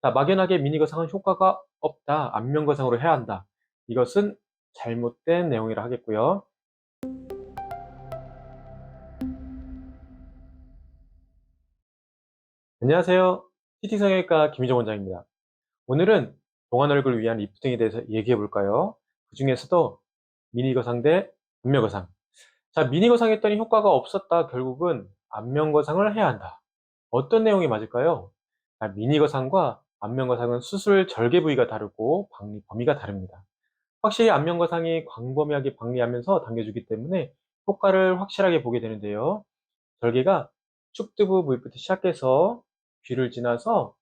자, 막연하게 미니 거상은 효과가 없다. 안면 거상으로 해야 한다. 이것은 잘못된 내용이라 하겠고요. 안녕하세요. PT 성형외과 김희정 원장입니다. 오늘은 동안 얼굴을 위한 리프팅에 대해서 얘기해 볼까요? 그 중에서도 미니 거상 대 안면 거상. 자, 미니 거상 했더니 효과가 없었다. 결국은 안면 거상을 해야 한다. 어떤 내용이 맞을까요? 자, 미니 거상과 안면 거상은 수술 절개 부위가 다르고 박리 범위가 다릅니다. 확실히 안면 거상이 광범위하게 박리하면서 당겨주기 때문에 효과를 확실하게 보게 되는데요. 절개가 축두부 부위부터 시작해서 귀를 지나서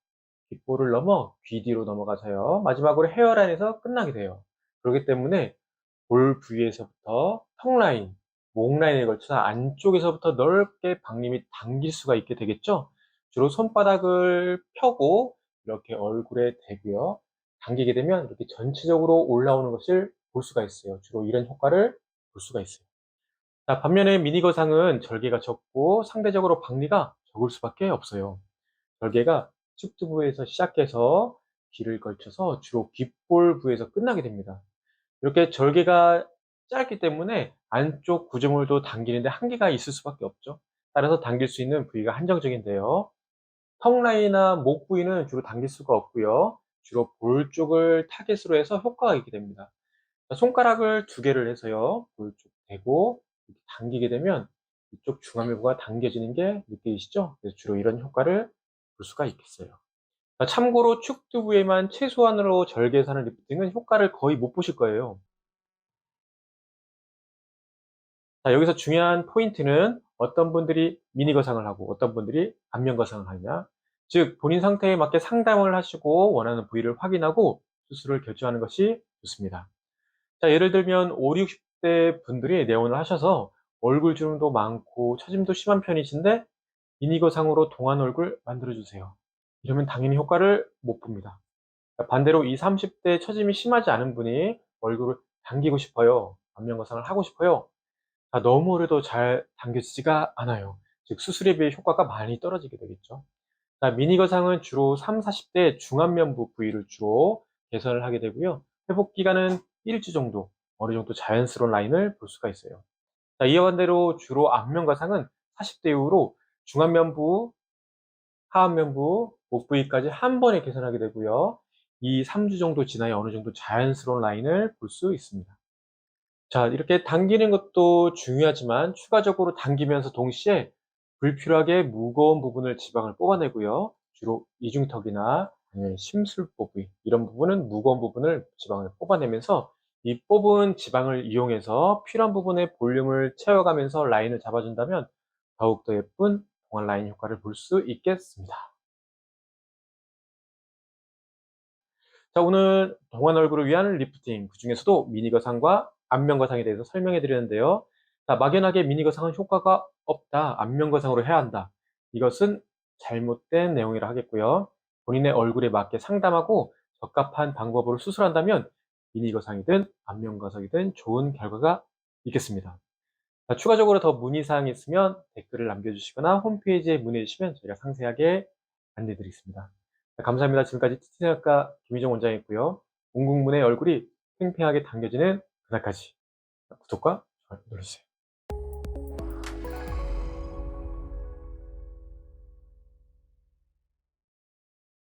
귓볼을 넘어 귀 뒤로 넘어가서요. 마지막으로 헤어라인에서 끝나게 돼요. 그렇기 때문에 볼 부위에서부터 턱 라인, 목 라인에 걸쳐서 안쪽에서부터 넓게 박림이 당길 수가 있게 되겠죠. 주로 손바닥을 펴고 이렇게 얼굴에 대고요. 당기게 되면 이렇게 전체적으로 올라오는 것을 볼 수가 있어요. 주로 이런 효과를 볼 수가 있어요. 자, 반면에 미니 거상은 절개가 적고 상대적으로 박리가 적을 수밖에 없어요. 절개가 측두부에서 시작해서 귀를 걸쳐서 주로 귓볼 부에서 끝나게 됩니다. 이렇게 절개가 짧기 때문에 안쪽 구조물도 당기는데 한계가 있을 수밖에 없죠. 따라서 당길 수 있는 부위가 한정적인데요. 턱 라인이나 목 부위는 주로 당길 수가 없고요. 주로 볼 쪽을 타겟으로 해서 효과가 있게 됩니다. 손가락을 두 개를 해서요. 볼 쪽 대고 당기게 되면 이쪽 중안면부가 당겨지는 게 느껴지시죠? 그래서 주로 이런 효과를 볼 수가 있겠어요. 참고로 축두 부에만 최소한으로 절개에서 는 리프팅은 효과를 거의 못 보실 거예요. 자, 여기서 중요한 포인트는 어떤 분들이 미니 거상을 하고 어떤 분들이 안면 거상을 하느냐. 즉, 본인 상태에 맞게 상담을 하시고 원하는 부위를 확인하고 수술을 결정하는 것이 좋습니다. 자, 예를 들면 5, 60대 분들이 내원을 하셔서 얼굴 주름도 많고 처짐도 심한 편이신데 미니 거상으로 동안 얼굴 만들어주세요. 이러면 당연히 효과를 못 봅니다. 반대로 20, 30대 처짐이 심하지 않은 분이 얼굴을 당기고 싶어요. 안면 거상을 하고 싶어요. 아, 너무 오래도 잘 당겨지지가 않아요. 즉 수술에 비해 효과가 많이 떨어지게 되겠죠. 자, 미니 거상은 주로 3, 40대 중안면부 부위를 주로 개선을 하게 되고요. 회복 기간은 일주 정도, 어느 정도 자연스러운 라인을 볼 수가 있어요. 자, 이와 반대로 주로 안면 거상은 40대 이후로 중안면부, 하안면부, 목 부위까지 한 번에 개선하게 되고요. 이 3주 정도 지나야 어느 정도 자연스러운 라인을 볼 수 있습니다. 자, 이렇게 당기는 것도 중요하지만 추가적으로 당기면서 동시에 불필요하게 무거운 부분을 지방을 뽑아내고요. 주로 이중턱이나 심술보 부위 이런 부분은 무거운 부분을 지방을 뽑아내면서 이 뽑은 지방을 이용해서 필요한 부분의 볼륨을 채워가면서 라인을 잡아준다면 더욱더 예쁜 동안 라인 효과를 볼 수 있겠습니다. 자, 오늘 동안 얼굴을 위한 리프팅, 그 중에서도 미니 거상과 안면 거상에 대해서 설명해 드렸는데요. 자, 막연하게 미니 거상은 효과가 없다. 안면 거상으로 해야 한다. 이것은 잘못된 내용이라 하겠고요. 본인의 얼굴에 맞게 상담하고 적합한 방법으로 수술한다면 미니 거상이든 안면 거상이든 좋은 결과가 있겠습니다. 자, 추가적으로 더 문의사항이 있으면 댓글을 남겨주시거나 홈페이지에 문의해 주시면 저희가 상세하게 안내 드리겠습니다. 감사합니다. 지금까지 티티생학과 김희정 원장이었고요. 웅궁문의 얼굴이 팽팽하게 당겨지는 그날까지 구독과 좋아요 눌러주세요.